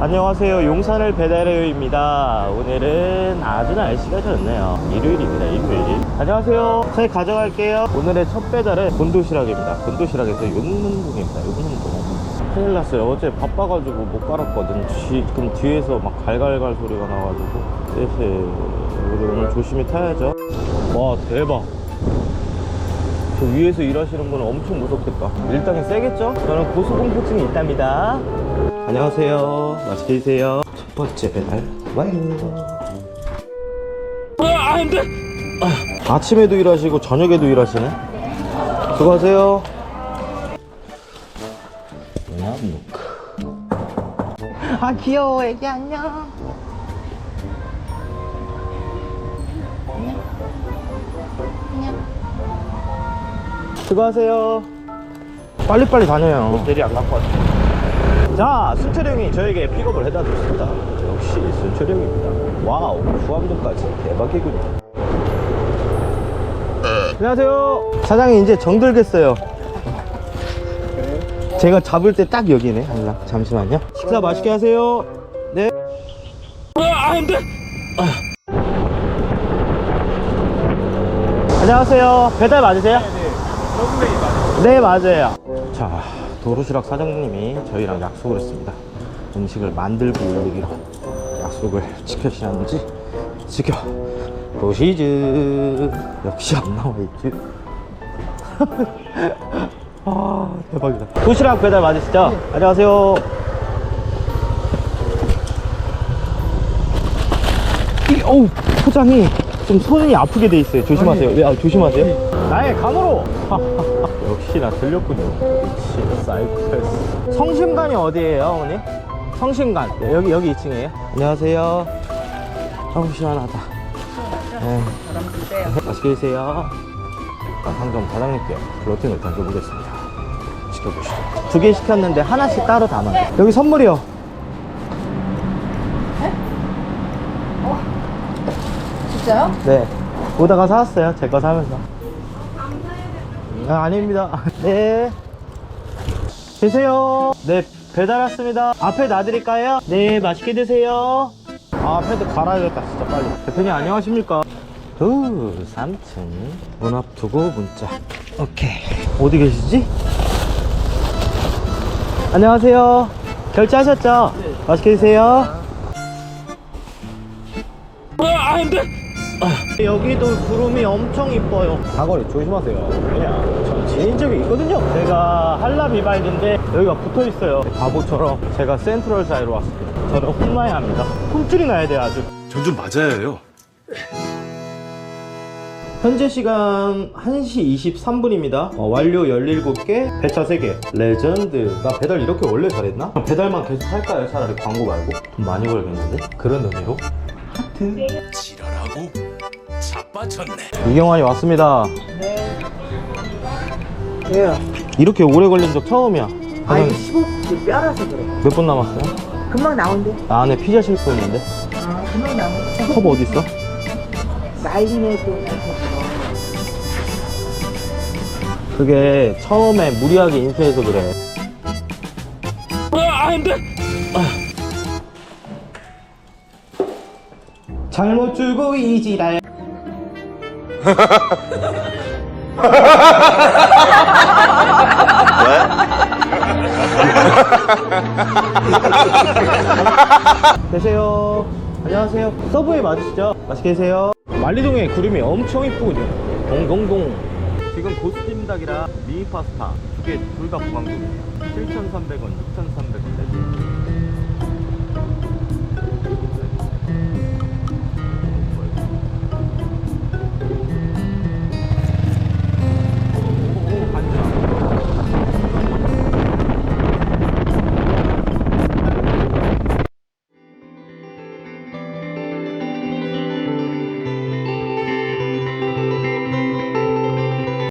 안녕하세요. 용산을 배달해요입니다. 오늘은 아주 날씨가 좋네요. 일요일입니다. 일요일. 안녕하세요. 저희 가져갈게요. 오늘의 첫 배달은 곤도시락입니다. 곤도시락에서 용문동입니다. 용문동. 큰일 났어요. 어제 바빠가지고 못 갈았거든. 지금 뒤에서 막 갈갈갈 소리가 나가지고. 셋이 우리 오늘 조심히 타야죠. 와 대박. 저 위에서 일하시는 분은 엄청 무섭겠다. 일당이 세겠죠? 저는 고소공포증이 있답니다. 안녕하세요. 맛있게 드세요. 첫 번째 배달 완료. 아, 안 돼! 아, 아침에도 일하시고 저녁에도 일하시네. 수고하세요. 냠묵. 아 귀여워 애기 안녕. 수고하세요. 빨리빨리 다녀요. 대리 안 갖고 왔어. 자, 순철이 형이 저에게 픽업을 해다 줬습니다. 역시 순철이 형입니다. 와우, 후암동까지 대박이군요. 안녕하세요. 사장님 이제 정들겠어요. 제가 잡을 때 딱 여기네. 항상. 잠시만요. 식사 맛있게 하세요. 네. 아, 안 돼. 안녕하세요. 배달 맞으세요? 네 맞아요 자 도로시락 사장님이 저희랑 약속을 했습니다. 음식을 만들고 올리기로 약속을 지켜주셨는지 지켜 보시즈 역시 안 나와있지. 아 대박이다. 도시락 배달 맞으시죠? 안녕하세요. 이, 어우 포장이 좀 손이 아프게 돼 있어요. 조심하세요. 네, 아, 조심하세요 나의 감으로. 역시나 들렸군요. 미친 사이코패스. 성심관이 어디예요 어머니? 성심관. 네, 여기 여기 2층이에요? 안녕하세요. 아우 시원하다. 네. 맛있게 드세요. 아, 상점 사장님께 플로팅을 던져보겠습니다. 지켜보시죠. 두 개 시켰는데 하나씩 따로 담아요. 여기 선물이요. 진짜요? 네. 오다가 사왔어요. 제 거 사면서. 아, 아닙니다. 네. 드세요. 네, 배달 왔습니다. 앞에 놔드릴까요? 네, 맛있게 드세요. 아, 패드 갈아야겠다, 진짜 빨리. 대표님, 안녕하십니까? 후, 3층. 문 앞 두고 문자. 오케이. 어디 계시지? 안녕하세요. 결제하셨죠? 네. 맛있게 드세요. 여기도 구름이 엄청 이뻐요. 사거리 조심하세요. 그냥 전 지인적이 있거든요. 제가 한라 비바이드인데 여기가 붙어 있어요. 바보처럼 제가 센트럴 사이로 왔습니다. 저는 혼나야 합니다. 훔줄이 나야 돼요, 아주. 전 좀 맞아야 해요. 현재 시간 1시 23분입니다. 완료 17개, 배차 3개. 레전드. 나 배달 이렇게 원래 잘했나? 배달만 계속 할까요? 차라리 광고 말고? 돈 많이 벌겠는데? 그런 의미로? 하트. 지랄하고 자빠졌네. 이경환이 왔습니다. 왜요? 이렇게 오래 걸린 적 처음이야. 아 이거 15, 이거 뼈라서 그래. 몇 분 남았어요? 금방 나온대. 안에 피자 싣고 있는데. 아, 금방 나온대. 컵 어디 있어? 날리네도 그게 처음에 무리하게 인쇄해서 그래. 잘못 줄고 이지랄. 계세요. 안녕하세요. 서브웨이 맞으시죠? 맛있게 드세요. 만리동에 구름이 엄청 이쁘군요. 동동동. 지금 고스팀닭이랑 미니 파스타 두 개 둘다 무광금이에요. 7,300원, 6,300원 내지.